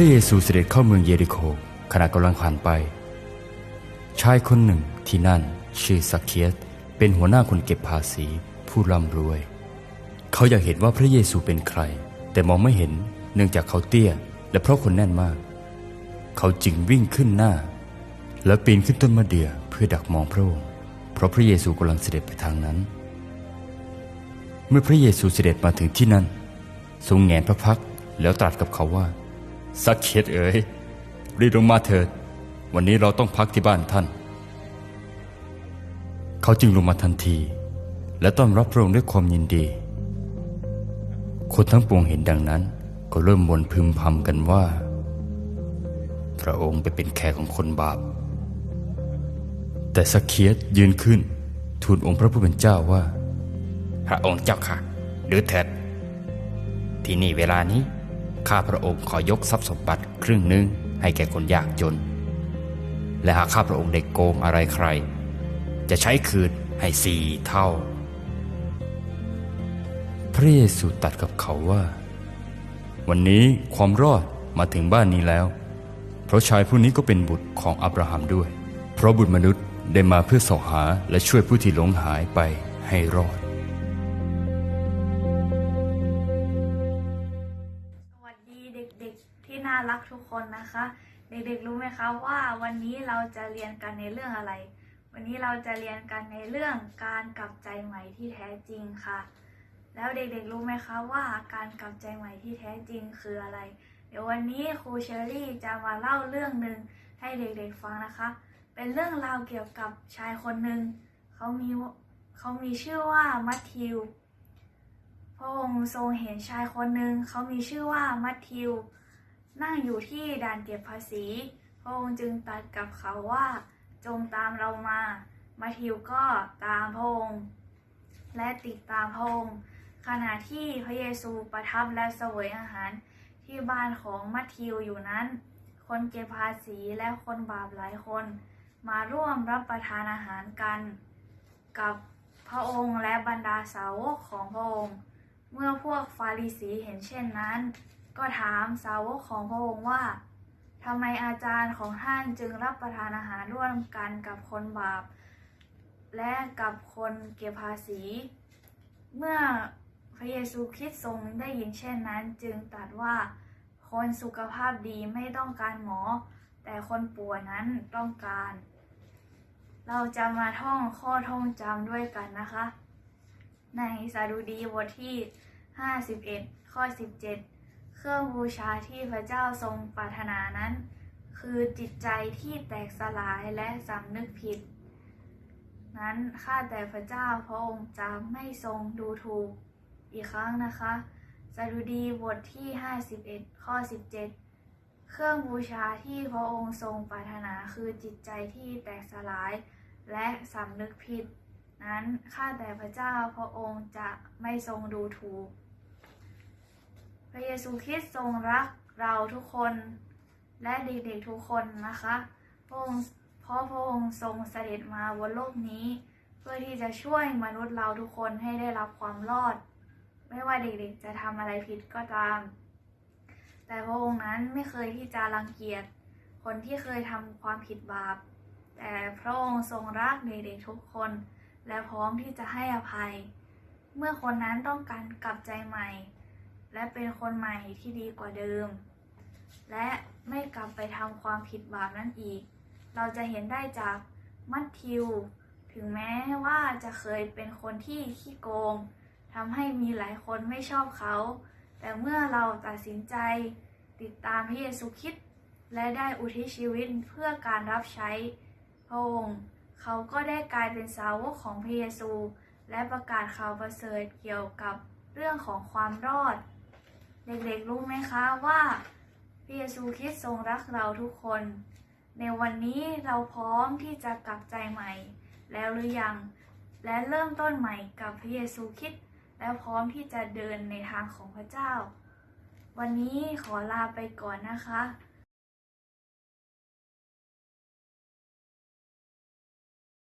พระเยซูเสด็จเข้าเมืองเยริโคขณะกำลังผ่านไป ชายคนหนึ่งที่นั่นชื่อสักเคียสเป็นหัวหน้าคนเก็บภาษีผู้ร่ำรวย เขาอยากเห็นว่าพระเยซูเป็นใคร แต่มองไม่เห็นเนื่องจากเขาเตี้ย และเพราะคนแน่นมาก เขาจึงวิ่งขึ้นหน้า แล้วปีนขึ้นต้นมะเดื่อเพื่อดักมองพระองค์เพราะพระเยซูกำลังเสด็จไปทางนั้น เมื่อพระเยซูเสด็จมาถึงที่นั่นทรงแงนพระพักแล้วตรัสกับเขาว่า สักเคียสเอ๋ยรีบลงมาเถิด วันนี้เราต้องพักที่บ้านท่าน เขาจึงลงมาทันที และต้อนรับพระองค์ด้วยความยินดี คนทั้งปวงเห็นดังนั้น ก็เริ่มบ่นพึมพำกันว่า พระองค์ไปเป็นแขกของคนบาป แต่สักเคียสยืนขึ้น ทูลองค์พระผู้เป็นเจ้าว่า พระองค์เจ้าค่ะดูเถิดที่นี่เวลานี้ ข้าพระองค์ขอยกทรัพย์สมบัติครึ่งหนึ่งให้แก่คนยากจน และหากข้าพระองค์ได้โกงอะไรใคร จะใช้คืนให้สี่เท่า พระเยซูตรัสกับเขาว่า วันนี้ความรอดมาถึงบ้านนี้แล้ว เพราะชายผู้นี้ก็เป็นบุตรของอับราฮัมด้วย เพราะบุตรมนุษย์ได้มาเพื่อสาะหาและช่วยผู้ที่หลงหายไปให้รอด ที่น่ารักทุกคนนะคะ เด็กๆรู้ไหมคะว่าวันนี้เราจะเรียนกันในเรื่องอะไร วันนี้เราจะเรียนกันในเรื่องการกลับใจใหม่ที่แท้จริงค่ะ แล้วเด็กๆรู้ไหมคะว่าการกลับใจใหม่ที่แท้จริงคืออะไร เดี๋ยววันนี้ครูเชอรี่จะมาเล่าเรื่องหนึ่งให้เด็กๆฟังนะคะ เป็นเรื่องราวเกี่ยวกับชายคนหนึ่งเขามีเขามีชื่อว่ามัทธิวพระองค์ทรงเห็นชายคนหนึ่งเขามีชื่อว่ามัทธิว นั่งอยู่ที่ด่านเก็บภาษีพระองค์จึงตรัสกับเขาว่า จงตามเรามามัทธิวก็ตามพระองค์และติดตามพระองค์ขณะที่พระเยซูประทับและเสวยอาหารที่บ้านของมัทธิวอยู่นั้น คนเก็บภาษีและคนบาปหลายคน มาร่วมรับประทานอาหารกัน กับพระองค์และบรรดาสาวกของพระองค์ เมื่อพวกฟาริสีเห็นเช่นนั้น ก็ถามสาวกของพระองค์ว่าทำไมอาจารย์ของท่านจึงรับประทานอาหารร่วมกันกับคนบาป และกับคนเก็บภาษี เมื่อพระเยซูคริสต์ทรงได้ยินเช่นนั้น จึงตรัสว่าคนสุขภาพดีไม่ต้องการหมอ แต่คนป่วยนั้นต้องการ เราจะมาท่องข้อท่องจำด้วยกันนะคะ ในสาดุดีบทที่ 51 ข้อ 17 เครื่องบูชาที่พระเจ้าทรงปรารถนานั้น คือจิตใจที่แตกสลายและสำนึกผิด นั้นข้าแต่พระเจ้าพระองค์จะไม่ทรงดูถูก อีกครั้งนะคะสดุดีบทที่ 51 ข้อ 17 เครื่องบูชาที่พระองค์ทรงปรารถนาคือจิตใจที่แตกสลายและสำนึกผิด นั้นข้าแต่พระเจ้าพระองค์จะไม่ทรงดูถูก พระเยซูคริสต์ทรงรักเราทุกคนและเด็กๆทุกคนนะคะพระองค์เพราะพระองค์ทรงเสด็จมาบนโลกนี้ เพื่อที่จะช่วยมนุษย์เราทุกคนให้ได้รับความรอด ไม่ว่าเด็กๆจะทำอะไรผิดก็ตาม แต่พระองค์นั้นไม่เคยที่จะรังเกียจคนที่เคยทำความผิดบาป แต่พระองค์ทรงรักเด็กๆทุกคน และพร้อมที่จะให้อภัย เมื่อคนนั้นต้องการกลับใจใหม่ และเป็นคนใหม่ที่ดีกว่าเดิม และไม่กลับไปทำความผิดบาปนั้นอีก เราจะเห็นได้จากมัทธิว ถึงแม้ว่าจะเคยเป็นคนที่ขี้โกงทำให้มีหลายคนไม่ชอบเขา แต่เมื่อเราตัดสินใจติดตามพระเยซูคริสต์และได้อุทิศชีวิตเพื่อการรับใช้พระองค์เขาก็ได้กลายเป็นสาวกของพระเยซู และประกาศข่าวประเสริฐเกี่ยวกับเรื่องของความรอด เด็กๆรู้ไหมคะว่าพระเยซูคริสต์ทรงรักเราทุกคน ในวันนี้เราพร้อมที่จะกลับใจใหม่ แล้วหรือยัง และเริ่มต้นใหม่กับพระเยซูคริสต์และพร้อมที่จะเดินในทางของพระเจ้า วันนี้ขอลาไปก่อนนะคะ